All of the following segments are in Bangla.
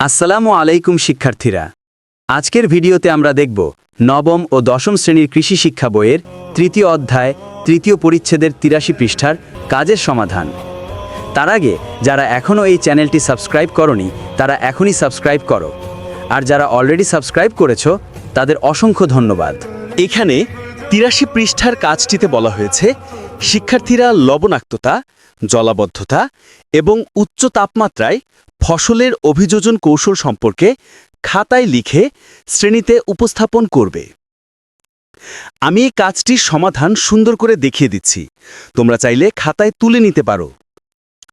আসসালামু আলাইকুম শিক্ষার্থীরা। আজকের ভিডিওতে আমরা দেখব নবম ও দশম শ্রেণির কৃষি শিক্ষা বইয়ের তৃতীয় অধ্যায়, তৃতীয় পরিচ্ছেদের তিরাশি পৃষ্ঠার কাজের সমাধান। তার আগে, যারা এখনও এই চ্যানেলটি সাবস্ক্রাইব করনি, তারা এখনই সাবস্ক্রাইব করো। আর যারা অলরেডি সাবস্ক্রাইব করেছ, তাদের অসংখ্য ধন্যবাদ। এখানে তিরাশি পৃষ্ঠার কাজটিতে বলা হয়েছে, শিক্ষার্থীরা লবণাক্ততা জলাবদ্ধতা এবং উচ্চ তাপমাত্রায় ফসলের অভিযোজন কৌশল সম্পর্কে খাতায় লিখে শ্রেণীতে উপস্থাপন করবে। আমি এই কাজটির সমাধান সুন্দর করে দেখিয়ে দিচ্ছি। তোমরা চাইলে খাতায় তুলে নিতে পারো।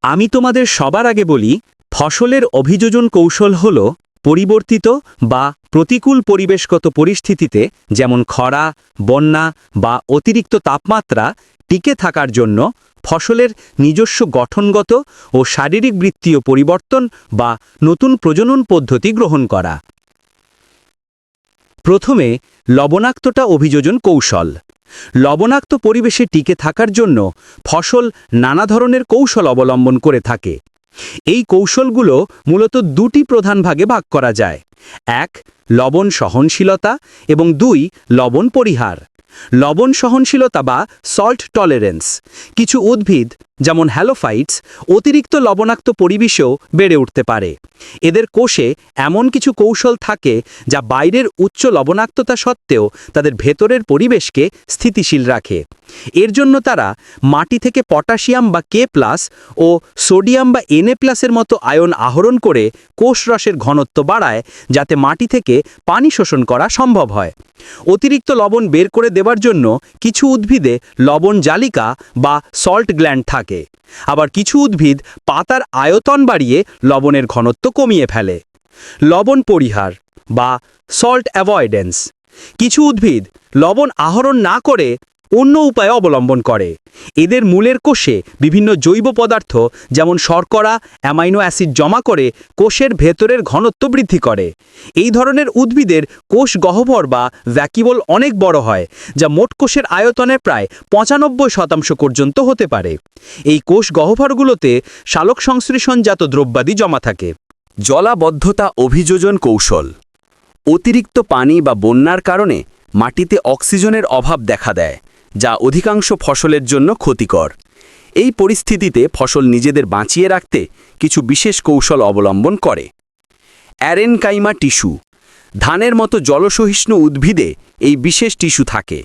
আমি তোমাদের সবার আগে বলি, ফসলের অভিযোজন কৌশল হল পরিবর্তিত বা প্রতিকূল পরিবেশগত পরিস্থিতিতে যেমন খরা, বন্যা বা অতিরিক্ত তাপমাত্রা টিকে থাকার জন্য ফসলের নিজস্ব গঠনগত ও শারীরিক বৃত্তীয় পরিবর্তন বা নতুন প্রজনন পদ্ধতি গ্রহণ করা। প্রথমে লবণাক্তটা অভিযোজন কৌশল। লবণাক্ত পরিবেশে টিকে থাকার জন্য ফসল নানা ধরনের কৌশল অবলম্বন করে থাকে। এই কৌশলগুলো মূলত দুটি প্রধান ভাগে ভাগ করা যায়। এক, লবণ সহনশীলতা এবং দুই, লবণ পরিহার। লবণ সহনশীলতা বা সল্ট টলারেন্স কিছু উদ্ভিদ যেমন হ্যালোফাইটস, অতিরিক্ত লবণাক্ত পরিবেশেও বেড়ে উঠতে পারে। এদের কোষে এমন কিছু কৌশল থাকে যা বাইরের উচ্চ লবণাক্ততা সত্ত্বেও তাদের ভেতরের পরিবেশকে স্থিতিশীল রাখে। এর জন্য তারা মাটি থেকে পটাশিয়াম বা কে প্লাস ও সোডিয়াম বা এনএ প্লাসের মতো আয়ন আহরণ করে কোষ রসের ঘনত্ব বাড়ায়, যাতে মাটি থেকে পানি শোষণ করা সম্ভব হয়। অতিরিক্ত লবণ বের করে দেওয়ার জন্য কিছু উদ্ভিদে লবণ জালিকা বা সল্ট গ্ল্যান্ড থাকে। আবার কিছু উদ্ভিদ পাতার আয়তন বাড়িয়ে লবণের ঘনত্ব কমিয়ে ফেলে। লবণ পরিহার বা সল্ট অ্যাভয়েডেন্স কিছু উদ্ভিদ লবণ আহরণ না করে অন্য উপায় অবলম্বন করে। এদের মূলের কোষে বিভিন্ন জৈব পদার্থ, যেমন শর্করা, অ্যামাইনো অ্যাসিড জমা করে কোষের ভেতরের ঘনত্ব বৃদ্ধি করে। এই ধরনের উদ্ভিদের কোষ গহ্বর বা ভ্যাকিবল অনেক বড় হয়, যা মোট কোষের আয়তনের প্রায় পঁচানব্বই শতাংশ পর্যন্ত হতে পারে। এই কোষ গহ্বরগুলোতে শালক সংশ্লেষণজাত দ্রব্যাদি জমা থাকে। জলাবদ্ধতা অভিযোজন কৌশল। অতিরিক্ত পানি বা বন্যার কারণে মাটিতে অক্সিজেনের অভাব দেখা দেয়। যা অধিকাংশ ফসলের জন্য ক্ষতিকর। এই পরিস্থিতিতে ফসল নিজেদের বাঁচিয়ে রাখতে কিছু বিশেষ কৌশল অবলম্বন করে। Aerenchyma tissue. ধানের মতো জলসহিষ্ণু উদ্ভিদে এই বিশেষ টিস্যু থাকে।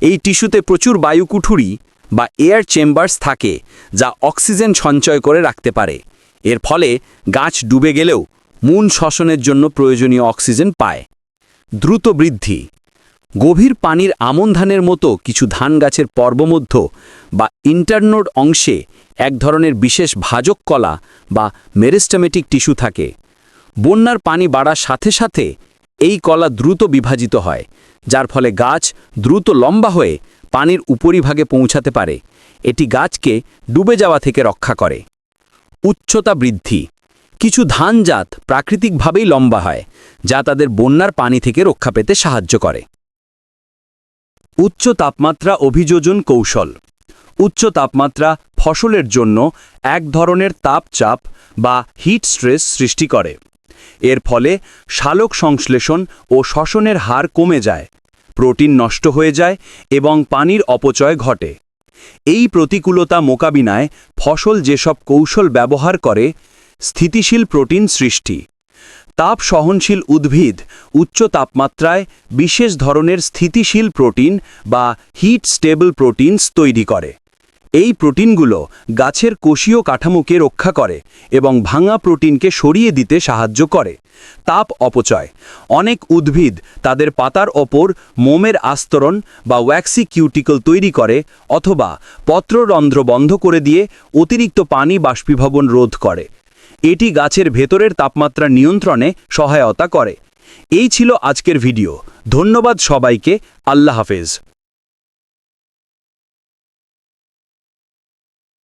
এই টিস্যুতে প্রচুর বায়ুকুঠুরি বা এয়ার চেম্বার্স থাকে যা অক্সিজেন সঞ্চয় করে রাখতে পারে। এর ফলে গাছ ডুবে গেলেও মূল শ্বসনের জন্য প্রয়োজনীয় অক্সিজেন পায়। দ্রুত বৃদ্ধি। গভীর পানির আমন ধানের মতো কিছু ধান গাছের পর্বমধ্য বা ইন্টারনোড অংশে এক ধরনের বিশেষ ভাজক কলা বা মেরিস্টেমেটিক টিস্যু থাকে। বন্যার পানি বাড়ার সাথে সাথে এই কলা দ্রুত বিভাজিত হয়, যার ফলে গাছ দ্রুত লম্বা হয়ে পানির উপরিভাগে পৌঁছাতে পারে। এটি গাছকে ডুবে যাওয়া থেকে রক্ষা করে। উচ্চতা বৃদ্ধি। কিছু ধানজাত প্রাকৃতিকভাবেই লম্বা হয়, যা তাদের বন্যার পানি থেকে রক্ষা পেতে সাহায্য করে। উচ্চ তাপমাত্রা অভিযোজন কৌশল। উচ্চ তাপমাত্রা ফসলের জন্য এক ধরনের তাপচাপ বা হিট স্ট্রেস সৃষ্টি করে। এর ফলে শালক সংশ্লেষণ ও শ্বসনের হার কমে যায়, প্রোটিন নষ্ট হয়ে যায় এবং পানির অপচয় ঘটে। এই প্রতিকূলতা মোকাবিলায় ফসল যেসব কৌশল ব্যবহার করে, স্থিতিশীল প্রোটিন সৃষ্টি। তাপ সহনশীল উদ্ভিদ, উচ্চ তাপমাত্রায় বিশেষ ধরনের স্থিতিশীল প্রোটিন বা হিট স্টেবল প্রোটিনস তৈরি করে। এই প্রোটিনগুলো গাছের কোষীয় কাঠামোকে রক্ষা করে এবং ভাঙা প্রোটিনকে সরিয়ে দিতে সাহায্য করে। তাপ অপচয়। অনেক উদ্ভিদ তাদের পাতার ওপর মোমের আস্তরণ বা ওয়্যাক্সি কিউটিকল তৈরি করে অথবা পত্ররন্ধ্র বন্ধ করে দিয়ে অতিরিক্ত পানি বাষ্পীভবন রোধ করে। এটি গাছের ভেতরের তাপমাত্রা নিয়ন্ত্রণে সহায়তা করে। এই ছিল আজকের ভিডিও। ধন্যবাদ সবাইকে। আল্লাহ হাফেজ।